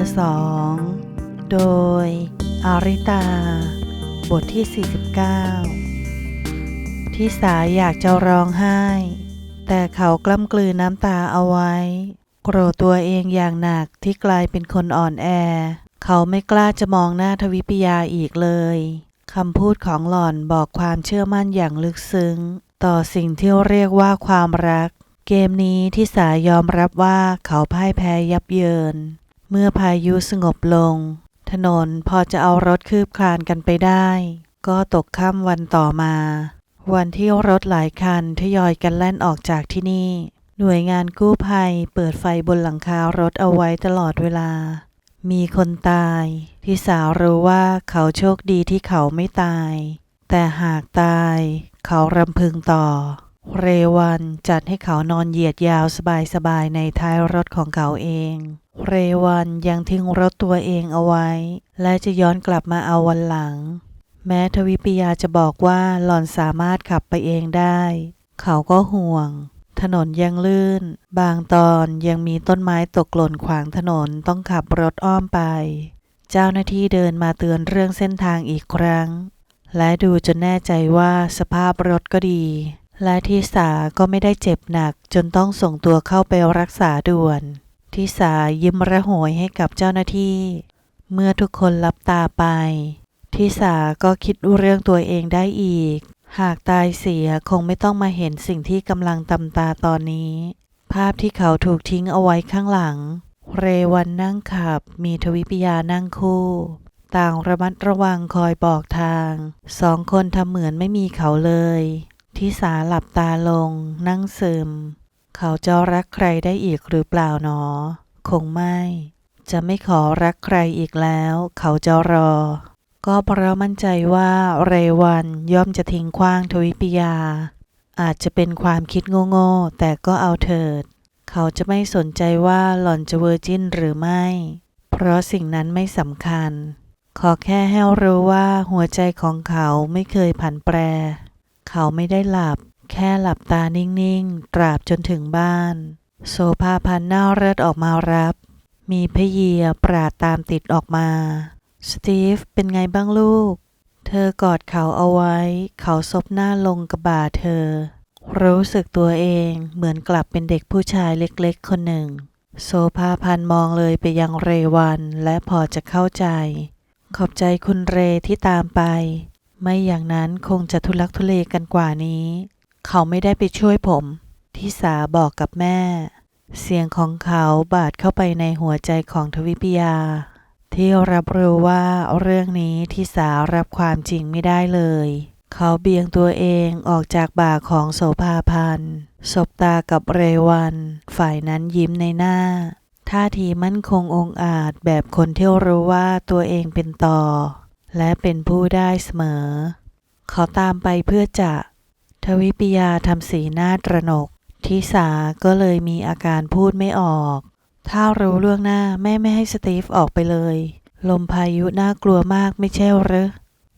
อสอง โดย อาริตา บทที่ 49 ที่สาอยากจะร้องไห้ แต่เขากล้ำกลืนน้ำตาเอาไว้ โกรธตัวเองอย่างหนักที่กลายเป็นคนอ่อนแอ เขาไม่กล้าจะมองหน้าทวิปยาอีกเลยคำพูดของหล่อนบอกความเชื่อมั่นอย่างลึกซึ้ง ต่อสิ่งที่เรียกว่าความรัก เกมนี้ที่สายอมรับว่าเขาพ่ายแพ้ยับเยิน เมื่อพายุสงบลง ถนนพอจะเอารถคืบคลานกันไปได้ ก็ตกค่ำวันต่อมา วันที่รถหลายคันทยอยกันแล่นออกจากที่นี่ หน่วยงานกู้ภัยเปิดไฟบนหลังคารถเอาไว้ตลอดเวลา มีคนตายที่สาวรู้ว่าเขาโชคดีที่เขาไม่ตาย แต่หากตายเขารำพึงต่อ เรวันจัดให้เขานอนเหยียดยาวสบายๆในท้ายรถของเขาเอง เรวันยังทิ้งรถตัวเองเอาไว้ และจะย้อนกลับมาเอาวันหลัง แม้ทวิปยาจะบอกว่าหล่อนสามารถขับไปเองได้ เขาก็ห่วง ถนนยังลื่น บางตอนยังมีต้นไม้ตกหล่นขวางถนนต้องขับรถอ้อมไป เจ้าหน้าที่เดินมาเตือนเรื่องเส้นทางอีกครั้ง และดูจนแน่ใจว่าสภาพรถก็ดี และที่สาก็ไม่ได้เจ็บหนักจนต้องส่งตัวเข้าไปรักษาด่วนที่สายิ้มระโหยให้กับเจ้าหน้าที่ เมื่อทุกคนลับตาไปที่สาก็คิดเรื่องตัวเองได้อีก หากตายเสียคงไม่ต้องมาเห็นสิ่งที่กำลังตำตาตอนนี้ ภาพที่เขาถูกทิ้งเอาไว้ข้างหลัง เรวันนั่งขับ มีทวิปยานั่งคู่ ต่างระมัดระวังคอยบอกทาง สองคนทำเหมือนไม่มีเขาเลย ที่สาหลับตาลง นั่งซึม เขาจะรักใครได้อีกหรือเปล่าหนอ คงไม่ จะไม่ขอรักใครอีกแล้ว เขาจะรอ ก็เพราะมั่นใจว่าเรวันย่อมจะทิ้งขว้างทวิปยา อาจจะเป็นความคิดโง่ๆแต่ก็เอาเถิด เขาจะไม่สนใจว่าหล่อนจะเวอร์จินหรือไม่ เพราะสิ่งนั้นไม่สำคัญ ขอแค่ให้รู้ว่าหัวใจของเขาไม่เคยผันแปร เขาไม่ได้หลับ แค่หลับตานิ่งๆ ตราบจนถึงบ้าน โซภาพันหน้าเลือดออกมารับ มีพเยียปราดตามติดออกมา สตีฟเป็นไงบ้างลูก เธอกอดเขาเอาไว้ เขาซบหน้าลงกับบ่าเธอ รู้สึกตัวเองเหมือนกลับเป็นเด็กผู้ชายเล็กๆ คนหนึ่ง โซภาพันมองเลยไปยังเรวันและพอจะเข้าใจ ขอบใจคุณเรที่ตามไป ไม่อย่างนั้นคงจะทุลักทุเลกันกว่านี้ เขาไม่ได้ไปช่วยผมที่สาบอกกับแม่ เสียงของเขาบาดเข้าไปในหัวใจของทวิปยา ที่รับรู้ว่าเรื่องนี้ที่สารับความจริงไม่ได้เลย เขาเบี่ยงตัวเองออกจากบ่าของโสภาพันธ์สบตากับเรวัน ฝ่ายนั้นยิ้มในหน้าท่าทีมั่นคงองอาจแบบคนที่รู้ว่าตัวเองเป็นต่อ และเป็นผู้ได้เสมอ เขาตามไปเพื่อจะ ทวิปยาทำสีหน้าตระหนก ทิสาก็เลยมีอาการพูดไม่ออก ถ้ารู้ล่วงหน้าแม่ไม่ให้สตีฟออกไปเลย ลมพายุน่ากลัวมากไม่ใช่หรือ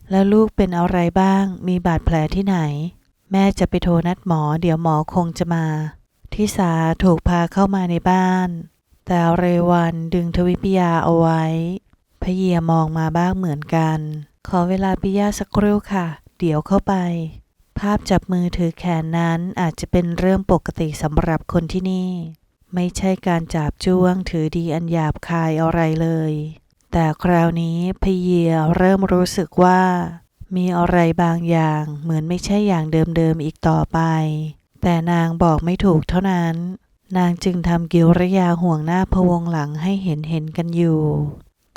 แล้วลูกเป็นอะไรบ้าง มีบาดแผลที่ไหน แม่จะไปโทรนัดหมอ เดี๋ยวหมอคงจะมา ทิสาถูกพาเข้ามาในบ้าน แต่เรวันดึงทวิปยาเอาไว้ พเยียมองมาบ้างเหมือนกัน ขอเวลาปิยาสักครู่ค่ะ เดี๋ยวเข้าไป ภาพจับมือถือแขนนั้นอาจจะเป็นเรื่องปกติสำหรับคนที่นี่ ไม่ใช่การจับจ้วงถือดีอันหยาบคายอะไรเลย แต่คราวนี้พเยียเริ่มรู้สึกว่า มีอะไรบางอย่างเหมือนไม่ใช่อย่างเดิมๆอีกต่อไป แต่นางบอกไม่ถูกเท่านั้นนางจึงทำกิริยาห่วงหน้าพวงหลังให้เห็นเห็นกันอยู่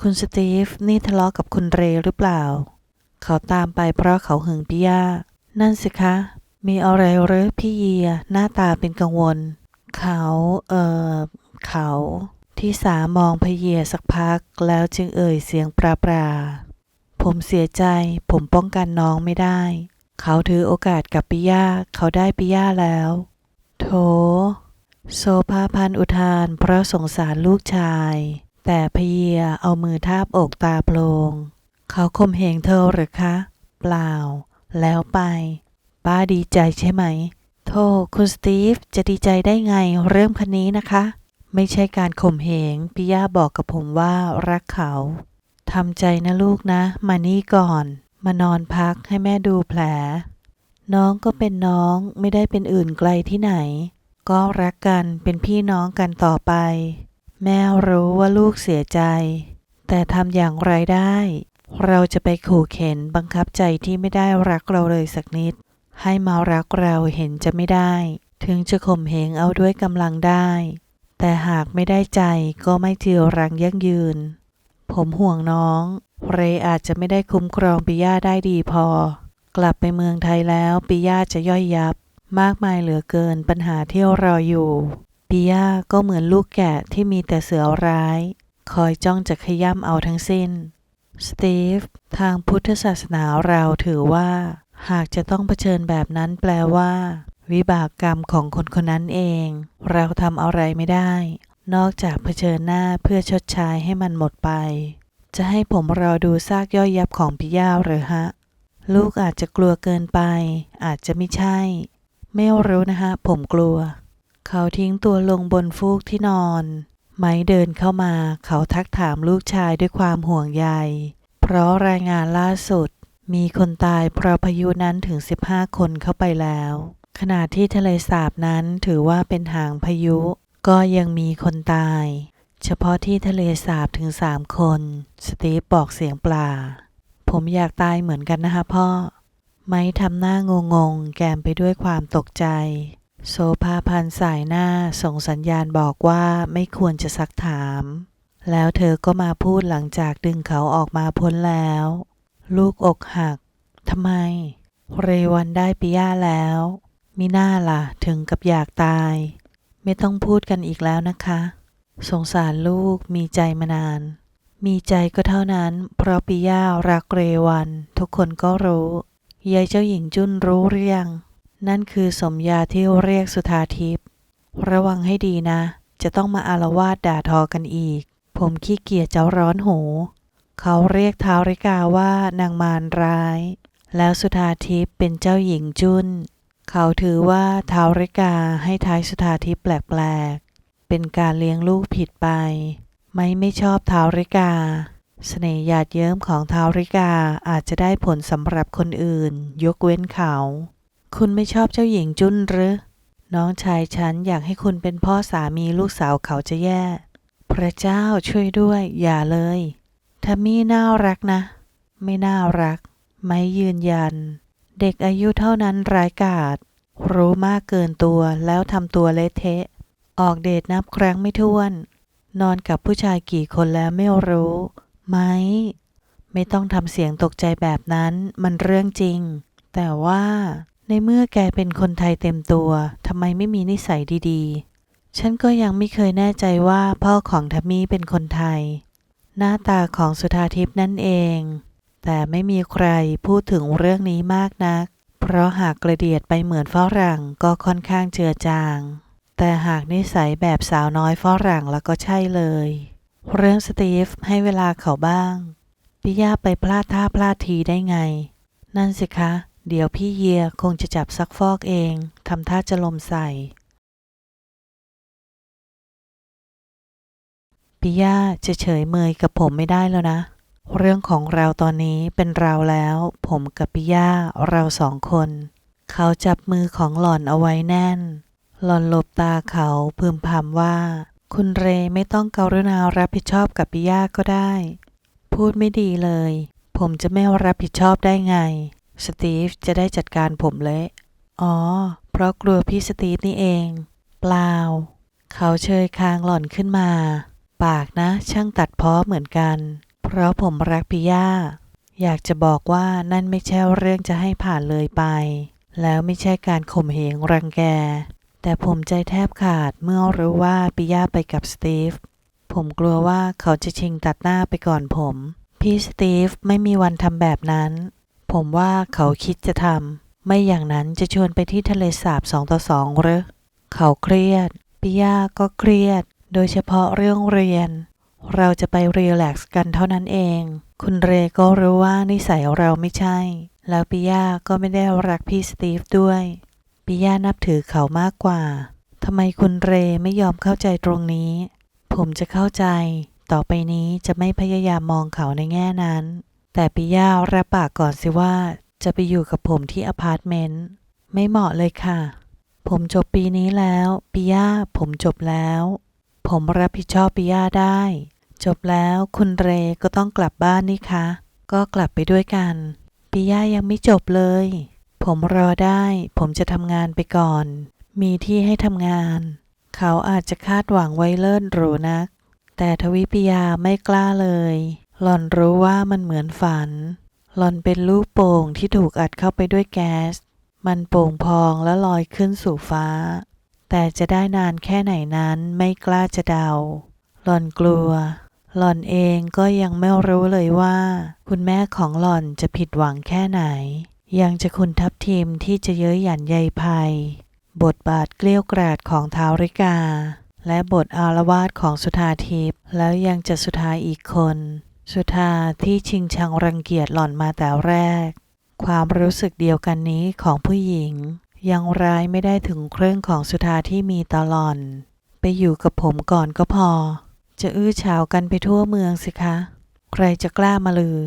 คุณสตีฟนี่ทะเลาะกับคุณเรหรือเปล่า เขาตามไปเพราะเขาหึงพี่ย่า นั่นสิคะ มีอะไรหรือพี่เยีย หน้าตาเป็นกังวล เขา เอ่อ เขาที่สามองพเยียสักพัก แล้วจึงเอ่ยเสียงปราปรา ผมเสียใจ ผมป้องกันน้องไม่ได้ เขาถือโอกาสกับปิยาเขาได้ปิยาแล้ว โถ โซภาพันอุทานเพราะสงสารลูกชาย แต่พเยียเอามือทาบอกตาโพลง เขาข่มเหงเธอหรือคะ เปล่า แล้วไป ป้าดีใจใช่ไหมโธ่คุณสตีฟจะดีใจได้ไงเรื่องคันนี้นะคะ ไม่ใช่การข่มเหงปิย่าบอกกับผมว่ารักเขาทำใจนะลูกนะ มานี่ก่อน มานอนพักให้แม่ดูแผล น้องก็เป็นน้องไม่ได้เป็นอื่นไกลที่ไหน ก็รักกันเป็นพี่น้องกันต่อไป แม่รู้ว่าลูกเสียใจ แต่ทำอย่างไรได้ เราจะไปขู่เข็นบังคับใจที่ไม่ได้รักเราเลยสักนิด ให้มารักเราเห็นจะไม่ได้ ถึงจะข่มเหงเอาด้วยกำลังได้ แต่หากไม่ได้ใจก็ไม่เจียวรังยั่งยืน ผมห่วงน้อง เรอาจจะไม่ได้คุ้มครองปิยาได้ดีพอ กลับไปเมืองไทยแล้วปิยาจะย่อยยับ มากมายเหลือเกินปัญหาที่รออยู่ ปิยาก็เหมือนลูกแกะที่มีแต่เสือร้าย คอยจ้องจะขย้ำเอาทั้งสิ้น สตีฟ ทางพุทธศาสนาเราถือว่า หากจะต้องเผชิญแบบนั้นแปลว่า วิบากกรรมของคนคนนั้นเอง เราทำอะไรไม่ได้ นอกจากเผชิญหน้าเพื่อชดใช้ให้มันหมดไป จะให้ผมรอดูซากย่อยยับของพี่ย่าหรือฮะ ลูกอาจจะกลัวเกินไป อาจจะไม่ใช่ ไม่รู้นะฮะ ผมกลัว เขาทิ้งตัวลงบนฟูกที่นอน ไม้เดินเข้ามาเขาทักถามลูกชายด้วยความห่วงใย เพราะรายงานล่าสุด มีคนตายเพราะพายุนั้นถึง 15 คนเข้าไปแล้ว ขณะที่ทะเลสาบนั้นถือว่าเป็นหางพายุ ก็ยังมีคนตาย เฉพาะที่ทะเลสาบถึงสามคน สตีฟบอกเสียงปลา ผมอยากตายเหมือนกันนะคะพ่อไม้ทำหน้างงงๆแกมไปด้วยความตกใจ โซภาพันสายหน้าส่งสัญญาณบอกว่าไม่ควรจะซักถาม แล้วเธอก็มาพูดหลังจากดึงเขาออกมาพ้นแล้ว ลูกอกหักทำไม เรวันได้ปิย่าแล้วมิน่าล่ะ ถึงกับอยากตาย ไม่ต้องพูดกันอีกแล้วนะคะ สงสารลูกมีใจมานาน มีใจก็เท่านั้น เพราะปิย่ารักเรวัน ทุกคนก็รู้ยายเจ้าหญิงจุนรู้เรียง นั่นคือสมยาที่เรียกสุธาทิพย์ระวังให้ดีนะ จะต้องมาอารวาสด่าทอกันอีก ผมขี้เกียจเจ้าร้อนหู เขาเรียกท้าวริกาว่านางมารร้าย แล้วสุธาทิพย์เป็นเจ้าหญิงจุนเขาถือว่าท้าวริกาให้ท้ายสุธาทิพย์แปลกๆ เป็นการเลี้ยงลูกผิดไป ไม่ไม่ชอบท้าวริกาเสน่ห์หยาดเยิ้มของท้าวริกาอาจจะได้ผลสำหรับคนอื่น ยกเว้นเขา คุณไม่ชอบเจ้าหญิงจุนหรือ น้องชายฉันอยากให้คุณเป็นพ่อสามีลูกสาวเขาจะแย่ พระเจ้าช่วยด้วย อย่าเลยทามี่น่ารักนะ ไม่น่ารัก ไม่ยืนยัน เด็กอายุเท่านั้นร้ายกาจรู้มากเกินตัวแล้วทำตัวเละเทะ ออกเดทนับครั้งไม่ถ้วน นอนกับผู้ชายกี่คนแล้วไม่รู้ ไหม ไม่ต้องทำเสียงตกใจแบบนั้น มันเรื่องจริง แต่ว่า ในเมื่อแกเป็นคนไทยเต็มตัว ทำไมไม่มีนิสัยดีๆ ฉันก็ยังไม่เคยแน่ใจว่าพ่อของทัมมี่เป็นคนไทย หน้าตาของสุธาทิพย์นั่นเอง แต่ไม่มีใครพูดถึงเรื่องนี้มากนัก เพราะหากกระเดียดไปเหมือนฝรั่งก็ค่อนข้างเจือจาง แต่หากนิสัยแบบสาวน้อยฝรั่งแล้วก็ใช่เลย เรื่องสตีฟให้เวลาเขาบ้าง ปิยาไปพลาดท่าพลาดทีได้ไง นั่นสิคะ เดี๋ยวพี่เยียคงจะจับซักฟอกเองทำท่าจะลมใส่ปิยาจะเฉยเมยกับผมไม่ได้แล้วนะ เรื่องของเราตอนนี้เป็นเราแล้ว ผมกับปิยาเราสองคน เขาจับมือของหล่อนเอาไว้แน่น หล่อนหลบตาเขาพึมพำว่า คุณเรไม่ต้องกรุณารับผิดชอบกับปิยาก็ได้ พูดไม่ดีเลย ผมจะไม่รับผิดชอบได้ไง สตีฟจะได้จัดการผมเละอ๋อ เพราะกลัวพี่สตีฟนี่เอง เปล่า เขาเชยคางหล่อนขึ้นมา ปากนะ ช่างตัดพ้อเหมือนกัน เพราะผมรักปิย่า อยากจะบอกว่านั่นไม่ใช่เรื่องจะให้ผ่านเลยไป แล้วไม่ใช่การข่มเหงรังแก แต่ผมใจแทบขาดเมื่อรู้ว่าปิย่าไปกับสตีฟ ผมกลัวว่าเขาจะชิงตัดหน้าไปก่อนผม พี่สตีฟไม่มีวันทำแบบนั้น ผมว่าเขาคิดจะทำ ไม่อย่างนั้นจะชวนไปที่ทะเลสาบสองต่อสองหรือ เขาเครียด ปิยาก็เครียด โดยเฉพาะเรื่องเรียน เราจะไปรีแลกซ์กันเท่านั้นเอง คุณเรก็รู้ว่านิสัยเราไม่ใช่ แล้วปิยาก็ไม่ได้รักพี่สตีฟด้วยปิยานับถือเขามากกว่าทำไมคุณเรไม่ยอมเข้าใจตรงนี้ ผมจะเข้าใจ ต่อไปนี้จะไม่พยายามมองเขาในแง่นั้น แต่ปิยารับปากก่อนสิว่า จะไปอยู่กับผมที่อพาร์ตเมนต์ ไม่เหมาะเลยค่ะ ผมจบปีนี้แล้วปิยาผมจบแล้ว ผมรับผิดชอบปิยาได้ จบแล้วคุณเรก็ต้องกลับบ้านนี่คะ ก็กลับไปด้วยกันปิยายังไม่จบเลย ผมรอได้ ผมจะทำงานไปก่อน มีที่ให้ทำงาน เขาอาจจะคาดหวังไว้เลิศหรูนัก แต่ทวิปิยาไม่กล้าเลย หล่อนรู้ว่ามันเหมือนฝัน หล่อนเป็นลูกโป่งที่ถูกอัดเข้าไปด้วยแก๊ส มันโป่งพองและลอยขึ้นสู่ฟ้า แต่จะได้นานแค่ไหนนั้นไม่กล้าจะเดา หล่อนกลัว หล่อนเองก็ยังไม่รู้เลยว่า คุณแม่ของหล่อนจะผิดหวังแค่ไหน ยังจะคุณทับทีมที่จะเย้ยหยันใยภัย บทบาทเกลี้ยวกราดของท้าวริกา และบทอารวาสของสุธาทิพย์แล้วยังจะสุธาอีกคน สุธาที่ชิงชังรังเกียจหล่อนมาแต่แรก ความรู้สึกเดียวกันนี้ของผู้หญิง ยังร้ายไม่ได้ถึงเครื่องของสุธาที่มีตลอดไปอยู่กับผมก่อนก็พอ จะอื้อฉาวกันไปทั่วเมืองสิคะ ใครจะกล้ามาลือ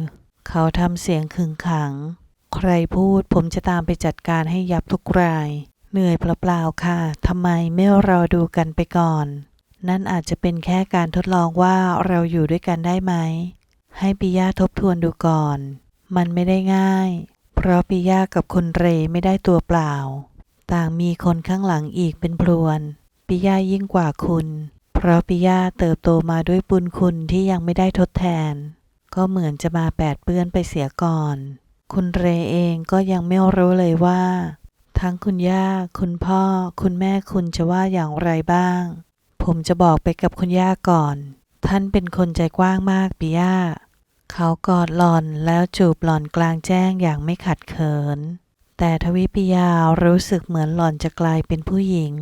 เขาทำเสียงขึงขัง ใครพูดผมจะตามไปจัดการให้ยับทุกราย เหนื่อยเปล่าๆค่ะทำไมไม่รอดูกันไปก่อน นั่นอาจจะเป็นแค่การทดลองว่าเราอยู่ด้วยกันได้ไหม ให้ปิยาทบทวนดูก่อน มันไม่ได้ง่าย เพราะปิยากับคุณเรไม่ได้ตัวเปล่า ต่างมีคนข้างหลังอีกเป็นพลวนปิยายิ่งกว่าคุณ เพราะปิยาเติบโตมาด้วยบุญคุณที่ยังไม่ได้ทดแทน ก็เหมือนจะมาแปดเปื้อนไปเสียก่อน คุณเรเองก็ยังไม่รู้เลยว่า ทั้งคุณย่า คุณพ่อ คุณแม่คุณจะว่าอย่างไรบ้าง ผมจะบอกไปกับคุณย่าก่อน ท่านเป็นคนใจกว้างมากปิยาเขากอดหล่อนแล้วจูบหล่อนกลางแจ้งอย่างไม่ขัดเขิน แต่ทวิปิยารู้สึกเหมือนหล่อนจะกลายเป็นผู้หญิง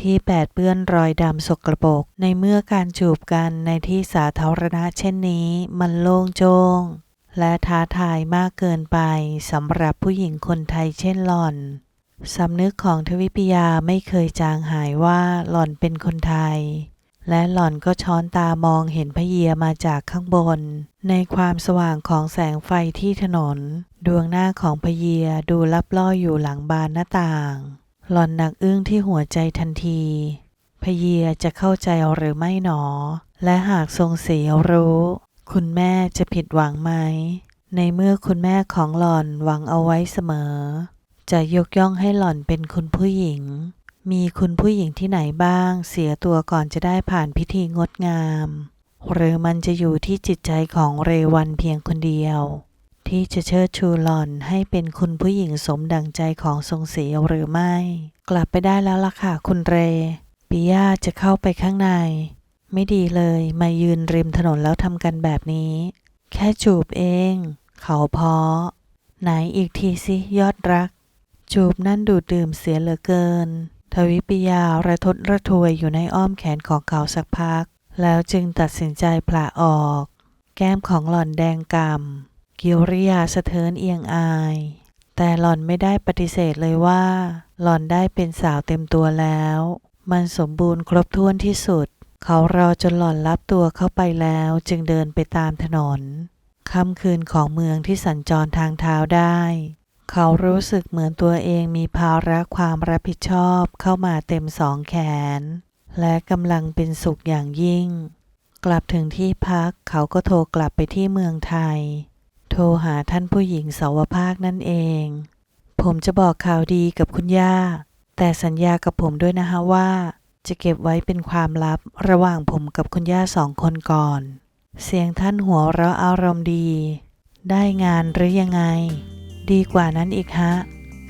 ที่แปดเปื้อนรอยดำสกรปรกในเมื่อการจูบกันในที่สาธารณะเช่นนี้มันโล่งโจ้งและท้าทายมากเกินไปสำหรับผู้หญิงคนไทยเช่นหล่อนสำนึกของทวิปยาไม่เคยจางหายว่าหล่อนเป็นคนไทย และหล่อนก็ช้อนตามองเห็นพระเยียมาจากข้างบน ในความสว่างของแสงไฟที่ถนน ดวงหน้าของพระเยียดูลับล่ออยู่หลังบานหน้าต่าง หล่อนหนักอึ้งที่หัวใจทันทีพระเยียจะเข้าใจหรือไม่หนอ และหากทรงเสียรู้ คุณแม่จะผิดหวังไหม ในเมื่อคุณแม่ของหล่อนหวังเอาไว้เสมอ จะยกย่องให้หล่อนเป็นคุณผู้หญิง มีคุณผู้หญิงที่ไหนบ้าง เสียตัวก่อนจะได้ผ่านพิธีงดงาม หรือมันจะอยู่ที่จิตใจของเรวันเพียงคนเดียว ที่จะเชิดชูหล่อนให้เป็นคุณผู้หญิงสมดังใจของทรงศรีหรือไม่ กลับไปได้แล้วล่ะค่ะคุณเรปิยาจะเข้าไปข้างใน ไม่ดีเลยมายืนริมถนนแล้วทำกันแบบนี้ แค่จูบเอง เขาพาะไหนอีกทีสิยอดรัก จูบนั่นดูดดื่มเสียเหลือเกิน ทวิปิยาระทดระทวยอยู่ในอ้อมแขนของเขาสักพัก แล้วจึงตัดสินใจผละออก แก้มของหล่อนแดงกำ่ำกิริยาสะเทินเอียงอาย แต่หล่อนไม่ได้ปฏิเสธเลยว่า หล่อนได้เป็นสาวเต็มตัวแล้ว มันสมบูรณ์ครบถ้วนที่สุด เขารอจนหล่อนรับตัวเข้าไปแล้วจึงเดินไปตามถนนค่ำคืนของเมืองที่สัญจรทางเท้าได้ เขารู้สึกเหมือนตัวเองมีภาระความรับผิดชอบเข้ามาเต็มสองแขน และกำลังเป็นสุขอย่างยิ่ง กลับถึงที่พักเขาก็โทรกลับไปที่เมืองไทย โทรหาท่านผู้หญิงสาวภาคนั่นเอง ผมจะบอกข่าวดีกับคุณย่า แต่สัญญากับผมด้วยนะฮะว่า จะเก็บไว้เป็นความลับระหว่างผมกับคุณย่าสองคนก่อน เสียงท่านหัวเราะอารมณ์ดี ได้งานหรือยังไง ดีกว่านั้นอีกฮะ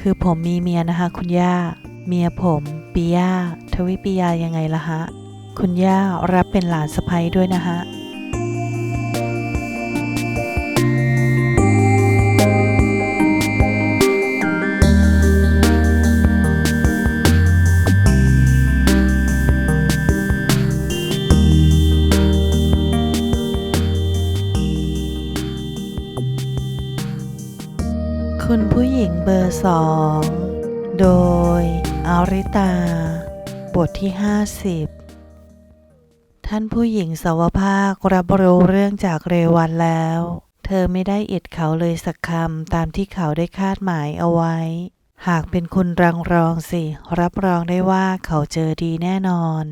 คือผมมีเมียนะคะคุณย่า เมียผมปิยาทวิปิยายังไงละฮะ คุณย่ารับเป็นหลานสะใภ้ด้วยนะฮะ 2 โดยอาริตา บทที่ 50 ท่านผู้หญิงสวภาครับรู้เรื่องจากเรวันแล้ว เธอไม่ได้เอ็ดเขาเลยสักคำตามที่เขาได้คาดหมายเอาไว้ หากเป็นคุณรังรองสิ รับรองได้ว่าเขาเจอดีแน่นอน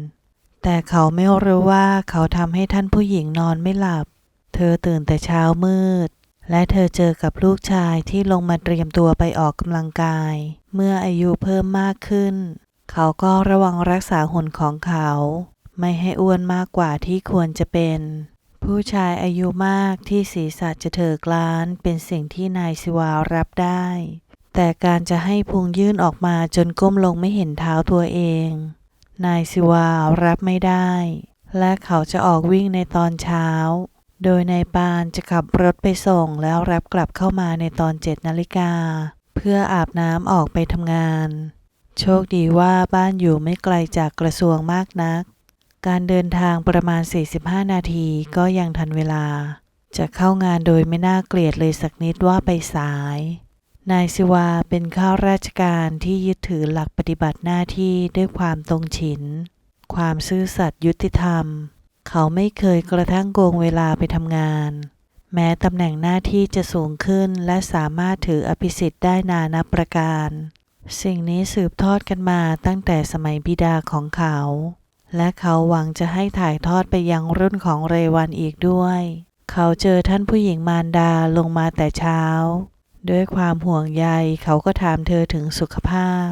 แต่เขาไม่รู้ว่าเขาทำให้ท่านผู้หญิงนอนไม่หลับ เธอตื่นแต่เช้ามืด และเธอเจอกับลูกชายที่ลงมาเตรียมตัวไปออกกำลังกาย เมื่ออายุเพิ่มมากขึ้น เขาก็ระวังรักษาหุ่นของเขา ไม่ให้อ้วนมากกว่าที่ควรจะเป็น ผู้ชายอายุมากที่ศีรษะจะเถิกล้านเป็นสิ่งที่นายสิวารับได้ แต่การจะให้พุงยื่นออกมาจนก้มลงไม่เห็นเท้าตัวเอง นายสิวารับไม่ได้ และเขาจะออกวิ่งในตอนเช้า โดยนายปานจะขับรถไปส่งแล้วรับกลับเข้ามาในตอนเจ็ดนาฬิกา เพื่ออาบน้ำออกไปทำงาน โชคดีว่าบ้านอยู่ไม่ไกลจากกระทรวงมากนัก การเดินทางประมาณ 45 นาทีก็ยังทันเวลา จะเข้างานโดยไม่น่าเกลียดเลยสักนิดว่าไปสาย นายสิวาเป็นข้าราชการที่ยึดถือหลักปฏิบัติหน้าที่ด้วยความตรงฉิน ความซื่อสัตย์ยุติธรรม เขาไม่เคยกระทั่งโกงเวลาไปทำงาน แม้ตำแหน่งหน้าที่จะสูงขึ้นและสามารถถืออภิสิทธิ์ได้นานับประการ สิ่งนี้สืบทอดกันมาตั้งแต่สมัยบิดาของเขา และเขาหวังจะให้ถ่ายทอดไปยังรุ่นของเรวันอีกด้วย เขาเจอท่านผู้หญิงมารดาลงมาแต่เช้า ด้วยความห่วงใยเขาก็ถามเธอถึงสุขภาพ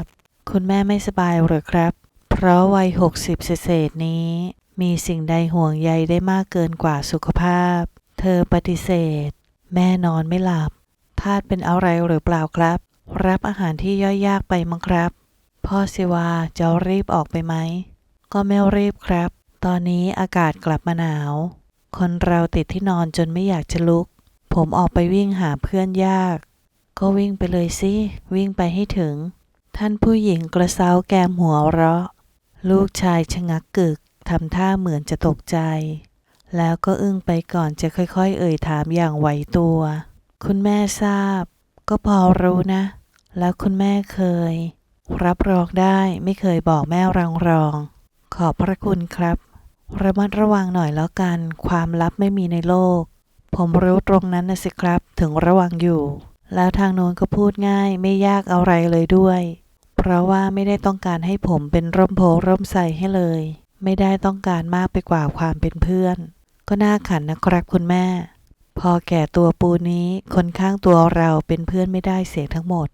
คุณแม่ไม่สบายหรือครับ เพราะวัยหกสิบเศษนี้ มีสิ่งใดห่วงใยได้มากเกินกว่าสุขภาพ เธอปฏิเสธ แม่นอนไม่หลับทาดเป็นอะไรหรือเปล่าครับ รับอาหารที่ย่อยยากไปมั้งครับ พ่อสิวาจะรีบออกไปไหม ก็ไม่รีบครับ ตอนนี้อากาศกลับมาหนาว คนเราติดที่นอนจนไม่อยากจะลุก ผมออกไปวิ่งหาเพื่อนยาก ก็วิ่งไปเลยสิ วิ่งไปให้ถึง ท่านผู้หญิงกระเซาแกมหัวเราะ ลูกชายชะงักกึก ทำท่าเหมือนจะตกใจ แล้วก็อึ้งไปก่อนจะค่อยๆ เอ่ยถามอย่างไหวตัว คุณแม่ทราบ ก็พอรู้นะ แล้วคุณแม่เคย รับรองได้ไม่เคยบอกแม่รังรอง ขอบพระคุณครับ ระมัดระวังหน่อยแล้วกัน ความลับไม่มีในโลก ผมรู้ตรงนั้นนะสิครับ ถึงระวังอยู่ แล้วทางโน้นก็พูดง่ายไม่ยากอะไรเลยด้วย เพราะว่าไม่ได้ต้องการให้ผมเป็นร่มโพร่มใสให้เลย ไม่ได้ต้องการมากไปกว่าความเป็นเพื่อน ก็น่าขันนะครับคุณแม่ พอแก่ตัวปูนี้คนข้างตัวเราเป็นเพื่อนไม่ได้เสียทั้งหมด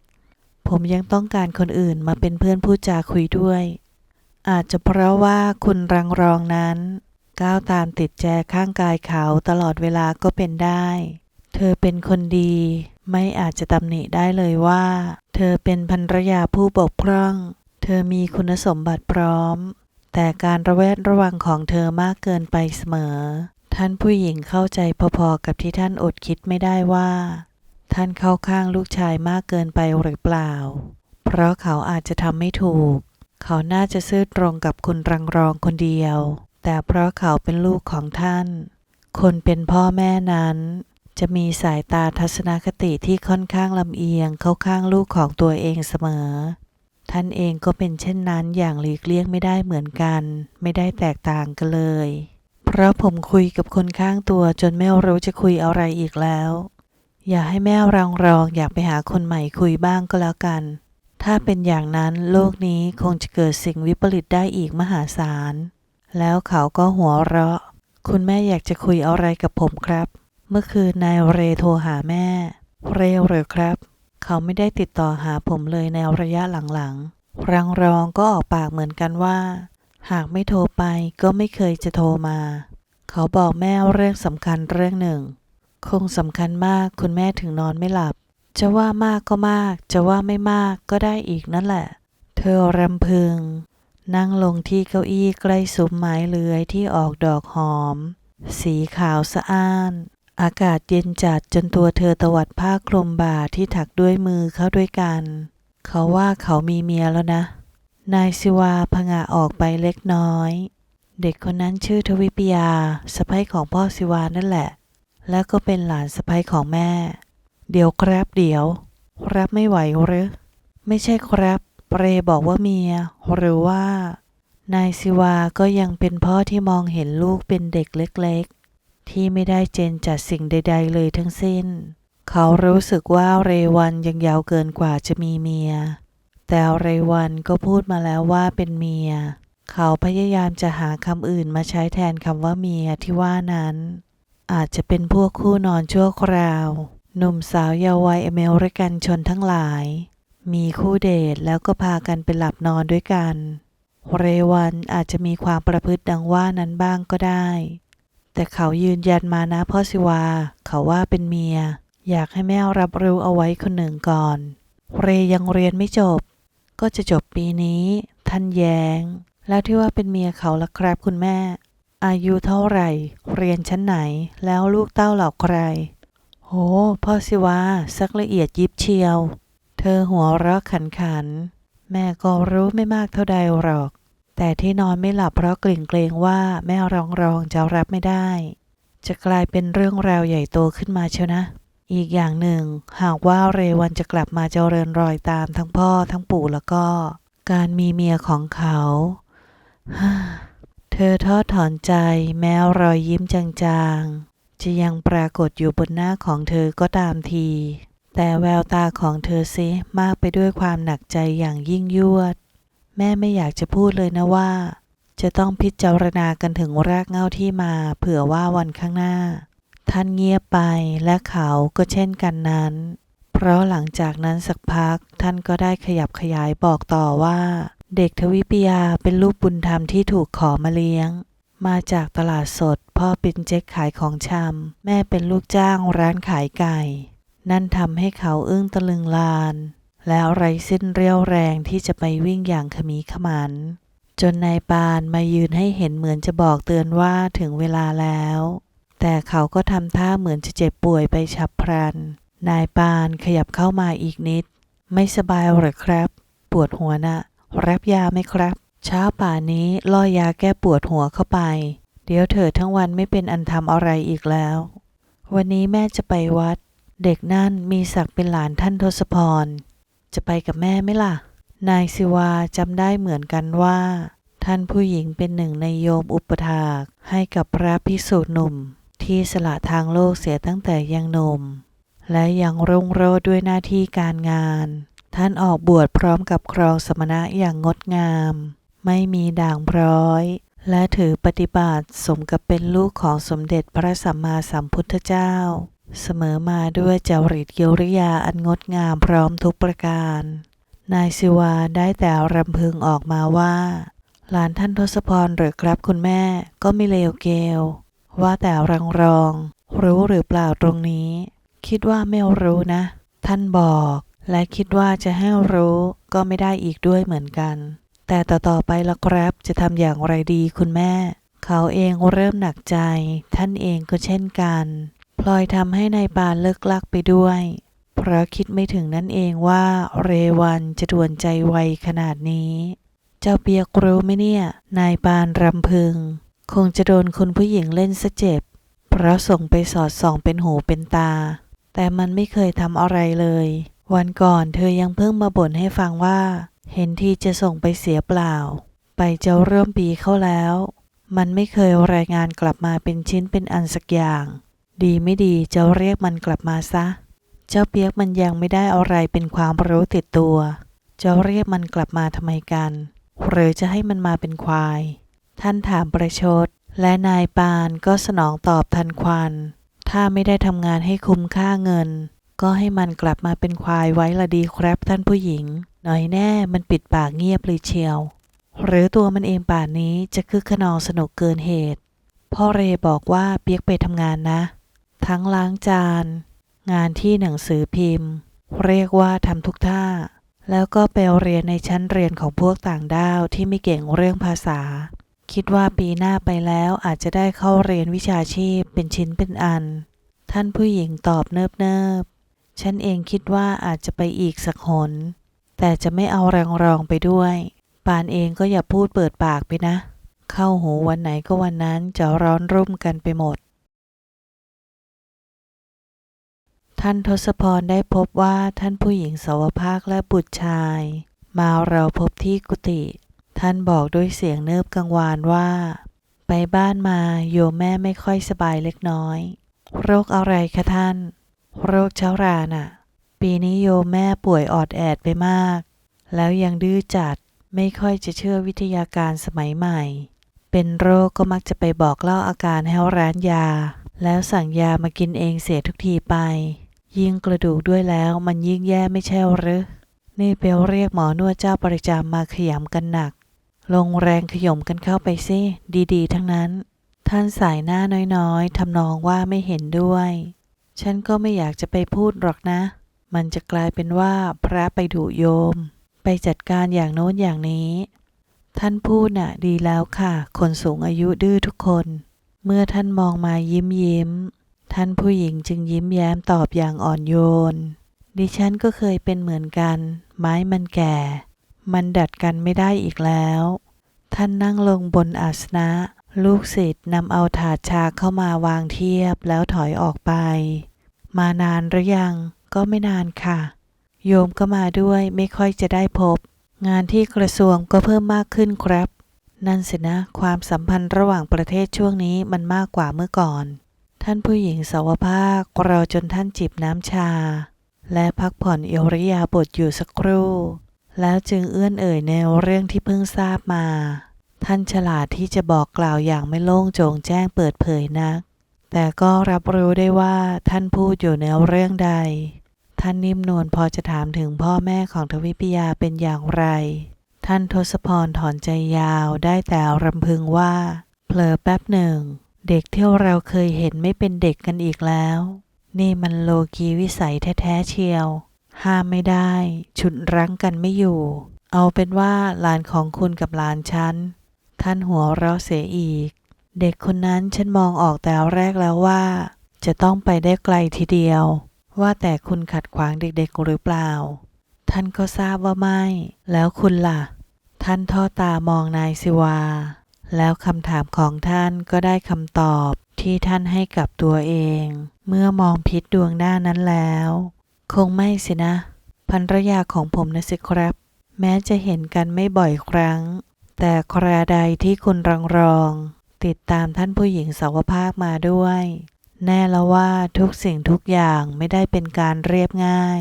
ผมยังต้องการคนอื่นมาเป็นเพื่อนพูดจาคุยด้วย อาจจะเพราะว่าคุณรังรองนั้น ก้าวตามติดแจข้างกายเขาตลอดเวลาก็เป็นได้ เธอเป็นคนดี ไม่อาจจะตำหนิได้เลยว่า เธอเป็นภรรยาผู้บกพร่อง เธอมีคุณสมบัติพร้อม แต่การระแวดระวังของเธอมากเกินไปเสมอ ท่านผู้หญิงเข้าใจพอๆกับที่ท่านอดคิดไม่ได้ว่า ท่านเข้าข้างลูกชายมากเกินไปหรือเปล่า เพราะเขาอาจจะทำไม่ถูก เขาน่าจะซื่อตรงกับคุณรังรองคนเดียว แต่เพราะเขาเป็นลูกของท่าน คนเป็นพ่อแม่นั้น จะมีสายตาทัศนคติที่ค่อนข้างลำเอียงเข้าข้างลูกของตัวเองเสมอ ท่านเองก็เป็นเช่นนั้นอย่างหลีกเลี่ยงไม่ได้เหมือนกัน ไม่ได้แตกต่างกันเลย เพราะผมคุยกับคนข้างตัวจนไม่รู้จะคุยอะไรอีกแล้ว อย่าให้แม่รังรองอยากไปหาคนใหม่คุยบ้างก็แล้วกัน ถ้าเป็นอย่างนั้นโลกนี้คงจะเกิดสิ่งวิปริตได้อีกมหาศาล แล้วเขาก็หัวเราะ คุณแม่อยากจะคุยอะไรกับผมครับ เมื่อคืนนายเรโทรหาแม่ เร็วหรือครับ เขาไม่ได้ติดต่อหาผมเลยในระยะหลังๆ รังรองก็ออกปากเหมือนกันว่า หากไม่โทรไปก็ไม่เคยจะโทรมา เขาบอกแม่เรื่องสำคัญเรื่องหนึ่ง คงสำคัญมากคุณแม่ถึงนอนไม่หลับ จะว่ามากก็มาก จะว่าไม่มากก็ได้อีกนั่นแหละ เธอรำพึง นั่งลงที่เก้าอี้ใกล้ซุ้มไม้เลื้อยที่ออกดอกหอม สีขาวสะอ้าน อากาศเย็นจัดจนตัวเธอตวัดผ้าคลุมบ่าที่ถักด้วยมือเข้าด้วยกัน เขาว่าเขามีเมียแล้วนะ นายสิวาพงะออกไปเล็กน้อย เด็กคนนั้นชื่อทวิปยาสะใภ้ของพ่อสิวานั่นแหละ แล้วก็เป็นหลานสะใภ้ของแม่ เดี๋ยวครับเดี๋ยว รับไม่ไหวหรือ ไม่ใช่ครับเปรบอกว่าเมีย หรือว่า นายศิวาก็ยังเป็นพ่อที่มองเห็นลูกเป็นเด็กเล็ก ที่ไม่ได้เจนจัดสิ่งใด ๆ เลยทั้งสิ้น เขารู้สึกว่าเรวันยังยาวเกินกว่าจะมีเมีย แต่เรวันก็พูดมาแล้วว่าเป็นเมีย เขาพยายามจะหาคำอื่นมาใช้แทนคำว่าเมียที่ว่านั้น อาจจะเป็นพวกคู่นอนชั่วคราว หนุ่มสาวเยาว์วัยอเมริกันชนทั้งหลาย มีคู่เดทแล้วก็พากันไปหลับนอนด้วยกัน เรวันอาจจะมีความประพฤติดังว่านั้นบ้างก็ได้ แต่เขายืนยันมานะพ่อสิวา เขาว่าเป็นเมีย อยากให้แม่รับรู้เอาไว้คนหนึ่งก่อน เรยังเรียนไม่จบ ก็จะจบปีนี้ ท่านแยง้ง แล้วที่ว่าเป็นเมียเขาละครับคุณแม่ อายุเท่าไหร่ เรียนชั้นไหน แล้วลูกเต้าเหล่าใคร โห พ่อสิวาสักละเอียดยิบเชียว เธอหัวเราะขันขัน แม่ก็รู้ไม่มากเท่าใดหรอก แต่ที่นอนไม่หลับเพราะกลิ่นเกรงว่าแม่ร้องรองจะรับไม่ได้ จะกลายเป็นเรื่องราวใหญ่โตขึ้นมาเชียวนะ อีกอย่างหนึ่ง หากว่าเรวันจะกลับมาเจริญรอยตามทั้งพ่อทั้งปู่แล้วก็ การมีเมียของเขาฮ่าเธอทอดถอนใจแม้รอยยิ้มจางๆ จะยังปรากฏอยู่บนหน้าของเธอก็ตามที แต่แววตาของเธอซิมากไปด้วยความหนักใจอย่างยิ่งยวด แม่ไม่อยากจะพูดเลยนะว่า จะต้องพิจารณากันถึงรากเหง้าที่มา เผื่อว่าวันข้างหน้า ท่านเงียบไปและเขาก็เช่นกันนั้น เพราะหลังจากนั้นสักพักท่านก็ได้ขยับขยายบอกต่อว่า เด็กทวิปยาเป็นลูกบุญธรรมที่ถูกขอมาเลี้ยง มาจากตลาดสด พ่อเป็นเจ๊กขายของชำแม่เป็นลูกจ้างร้านขายไก่ นั่นทำให้เขาอึ้งตะลึงลาน แล้วไร้สิ้นเรี่ยวแรงที่จะไปวิ่งอย่างขมีขมัน จนนายปานมายืนให้เห็นเหมือนจะบอกเตือนว่าถึงเวลาแล้ว แต่เขาก็ทำท่าเหมือนจะเจ็บป่วยไปฉับพลัน นายปานขยับเข้ามาอีกนิด ไม่สบายหรือครับ ปวดหัวนะรับยาไหมครับ เช้าป่านนี้ล่อยาแก้ปวดหัวเข้าไป เดี๋ยวเธอทั้งวันไม่เป็นอันทำอะไรอีกแล้ว วันนี้แม่จะไปวัด เด็กนั่นมีศักดิ์เป็นหลานท่านทศพร จะไปกับแม่ไหมล่ะ นายศิวาจำได้เหมือนกันว่า ท่านผู้หญิงเป็นหนึ่งในโยมอุปถากให้กับพระภิกษุหนุ่ม ที่สละทางโลกเสียตั้งแต่ยังหนุ่ม และยังรุ่งโรจน์ด้วยหน้าที่การงาน ท่านออกบวชพร้อมกับครองสมณะอย่างงดงาม ไม่มีด่างพร้อย และถือปฏิบัติสมกับเป็นลูกของสมเด็จพระสัมมาสัมพุทธเจ้า เสมอมาด้วยจริตกิริยาอันงดงามพร้อมทุกประการ นายศิวาได้แต่รำพึงออกมาว่า หลานท่านทศพรหรือครับคุณแม่ก็ไม่เลวเกลว่าแต่รังรอง รู้หรือเปล่าตรงนี้ คิดว่าไม่รู้นะ ท่านบอก และคิดว่าจะให้รู้ก็ไม่ได้อีกด้วยเหมือนกัน แต่ต่อๆไปละครับจะทำอย่างไรดีคุณแม่ เขาเองเริ่มหนักใจ ท่านเองก็เช่นกัน พลอยทำให้นายปานเลิกลักไปด้วย เพราะคิดไม่ถึงนั่นเองว่าเรวันจะด่วนใจไวขนาดนี้ เจ้าเปียกรู้ไหมเนี่ย นายปานรำพึง คงจะโดนคุณผู้หญิงเล่นซะเจ็บ เพราะส่งไปสอดส่องเป็นหูเป็นตา แต่มันไม่เคยทำอะไรเลย วันก่อนเธอยังเพิ่งมาบ่นให้ฟังว่า เห็นที่จะส่งไปเสียเปล่า ไปจะเริ่มปีเข้าแล้ว มันไม่เคยรายงานกลับมาเป็นชิ้นเป็นอันสักอย่าง ดีไม่ดีจะเรียกมันกลับมาซะ เจ้าเปียกมันยังไม่ได้อะไรเป็นความรู้ติดตัว จะเรียกมันกลับมาทำไมกัน หรือจะให้มันมาเป็นควาย ท่านถามประชด และนายปานก็สนองตอบทันควัน ถ้าไม่ได้ทำงานให้คุ้มค่าเงิน ก็ให้มันกลับมาเป็นควายไว้ละดีครับท่านผู้หญิง หน่อยแน่มันปิดปากเงียบเลยเชียว หรือตัวมันเองป่านนี้จะคึกขนองสนุกเกินเหตุ พ่อเรบอกว่าเปียกไปทำงานนะ ทั้งล้างจาน งานที่หนังสือพิมพ์ เรียกว่าทำทุกท่า แล้วก็ไปเรียนในชั้นเรียนของพวกต่างด้าวที่ไม่เก่งเรื่องภาษา คิดว่าปีหน้าไปแล้วอาจจะได้เข้าเรียนวิชาชีพเป็นชิ้นเป็นอัน ท่านผู้หญิงตอบเนิบเนิบๆฉันเองคิดว่าอาจจะไปอีกสักหน แต่จะไม่เอาแรงรองไปด้วย ปานเองก็อย่าพูดเปิดปากไปนะ เข้าหูวันไหนก็วันนั้นจะร้อนรุ่มกันไปหมด ท่านทศพรได้พบว่าท่านผู้หญิงสาวภาคและบุตรชาย มาเราพบที่กุฏิท่านบอกด้วยเสียงเนิบกังวานว่า ไปบ้านมาโยมแม่ไม่ค่อยสบายเล็กน้อย โรคอะไรคะท่าน โรคเช้าราน่ะ ปีนี้โยมแม่ป่วยออดแอดไปมาก แล้วยังดื้อจัดไม่ค่อยจะเชื่อวิทยาการสมัยใหม่ เป็นโรคก็มักจะไปบอกเล่าอาการให้ร้านยา แล้วสั่งยามากินเองเสียทุกทีไป ยิ่งกระดูกด้วยแล้วมันยิ่งแย่ไม่ใช่หรือ นี่เปลเรียกหมอนวดเจ้าประจำมาขยำกันหนัก ลงแรงขย่มกันเข้าไปสิดีๆ ทั้งนั้น ท่านสายหน้าน้อยๆทำนองว่าไม่เห็นด้วย ฉันก็ไม่อยากจะไปพูดหรอกนะ มันจะกลายเป็นว่าพระไปดุโยม ไปจัดการอย่างโน้นอย่างนี้ ท่านพูดน่ะดีแล้วค่ะ คนสูงอายุดื้อทุกคน เมื่อท่านมองมายิ้มยิ้ม ท่านผู้หญิงจึงยิ้มแย้มตอบอย่างอ่อนโยน ดิฉันก็เคยเป็นเหมือนกัน ไม้มันแก่ มันดัดกันไม่ได้อีกแล้ว ท่านนั่งลงบนอาสนะ ลูกศิษย์นำเอาถาดชาเข้ามาวางเทียบแล้วถอยออกไป มานานหรือยังก็ไม่นานค่ะ โยมก็มาด้วยไม่ค่อยจะได้พบ งานที่กระทรวงก็เพิ่มมากขึ้นครับ นั่นสินะ ความสัมพันธ์ระหว่างประเทศช่วงนี้มันมากกว่าเมื่อก่อน ท่านผู้หญิงสาวภาครอจนท่านจิบน้ำชา และพักผ่อนเอริยาบทอยู่สักครู่ แล้วจึงเอื้อนเอ่ยในเรื่องที่เพิ่งทราบมา ท่านฉลาดที่จะบอกกล่าวอย่างไม่โล่งโจงแจ้งเปิดเผยนัก แต่ก็รับรู้ได้ว่าท่านพูดอยู่ในเรื่องใด ท่านนิ่มนวลพอจะถามถึงพ่อแม่ของทวิปยาเป็นอย่างไร ท่านทศพรถอนใจยาวได้แต่รำพึงว่าเผลอแป๊บหนึ่ง เด็กที่เราเคยเห็นไม่เป็นเด็กกันอีกแล้ว นี่มันโลกีวิสัยแท้ๆเชียว ห้ามไม่ได้ ฉุดรั้งกันไม่อยู่ เอาเป็นว่าหลานของคุณกับหลานฉัน ท่านหัวเราะเสียอีก เด็กคนนั้นฉันมองออกแต่แรกแล้วว่า จะต้องไปได้ไกลทีเดียว ว่าแต่คุณขัดขวางเด็กๆหรือเปล่า ท่านก็ทราบว่าไม่ แล้วคุณล่ะ ท่านทอตามองนายสิวา แล้วคำถามของท่านก็ได้คำตอบที่ท่านให้กับตัวเอง เมื่อมองพิษดวงหน้านั้นแล้ว คงไม่สินะภรรยาของผมนะสิครับ แม้จะเห็นกันไม่บ่อยครั้ง แต่คราใดที่คุณรังรอง ติดตามท่านผู้หญิงสาวภาคมาด้วย แน่แล้วว่าทุกสิ่งทุกอย่างไม่ได้เป็นการเรียบง่าย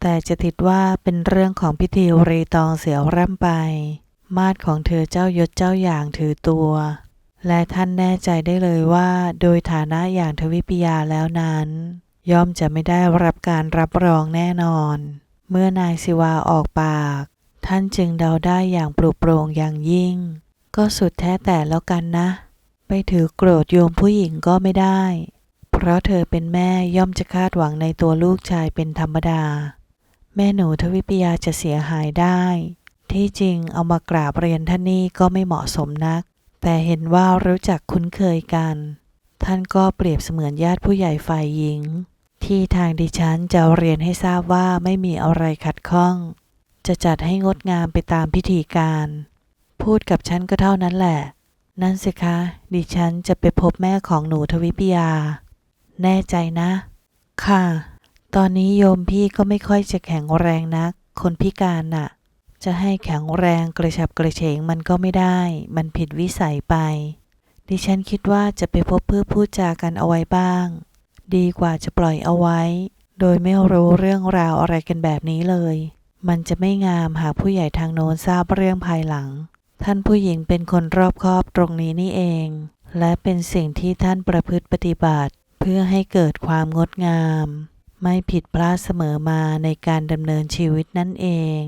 แต่จะติดว่าเป็นเรื่องของพิธีรีตองเสียวร่ำไป มาดของเธอเจ้ายศเจ้าอย่างถือตัว และท่านแน่ใจได้เลยว่า โดยฐานะอย่างทวิปยาแล้วนั้น ย่อมจะไม่ได้รับการรับรองแน่นอน เมื่อนายศิวาออกปาก ท่านจึงเดาได้อย่างปลุกโปร่งอย่างยิ่ง ก็สุดแท้แต่แล้วกันนะ ไปถือโกรธโยมผู้หญิงก็ไม่ได้ เพราะเธอเป็นแม่ย่อมจะคาดหวังในตัวลูกชายเป็นธรรมดา แม่หนูทวิปยาจะเสียหายได้ ที่จริงเอามากราบเรียนท่านนี่ก็ไม่เหมาะสมนัก แต่เห็นว่ารู้จักคุ้นเคยกัน ท่านก็เปรียบเสมือนญาติผู้ใหญ่ฝ่ายหญิง ที่ทางดิฉันจะเรียนให้ทราบว่าไม่มีอะไรขัดข้อง จะจัดให้งดงามไปตามพิธีการ พูดกับฉันก็เท่านั้นแหละ นั่นสิคะ ดิฉันจะไปพบแม่ของหนูทวิปยา แน่ใจนะ ค่ะ ตอนนี้โยมพี่ก็ไม่ค่อยจะแข็งแรงนัก คนพิการน่ะ จะให้แข็งแรงกระฉับกระเฉงมันก็ไม่ได้ มันผิดวิสัยไป ดิฉันคิดว่าจะไปพบเพื่อพูดจากันเอาไว้บ้าง ดีกว่าจะปล่อยเอาไว้ โดยไม่รู้เรื่องราวอะไรกันแบบนี้เลย มันจะไม่งามหากผู้ใหญ่ทางโน้นทราบเรื่องภายหลัง ท่านผู้หญิงเป็นคนรอบคอบตรงนี้นี่เอง และเป็นสิ่งที่ท่านประพฤติปฏิบัติ เพื่อให้เกิดความงดงาม ไม่ผิดพลาดเสมอมาในการดำเนินชีวิตนั่นเอง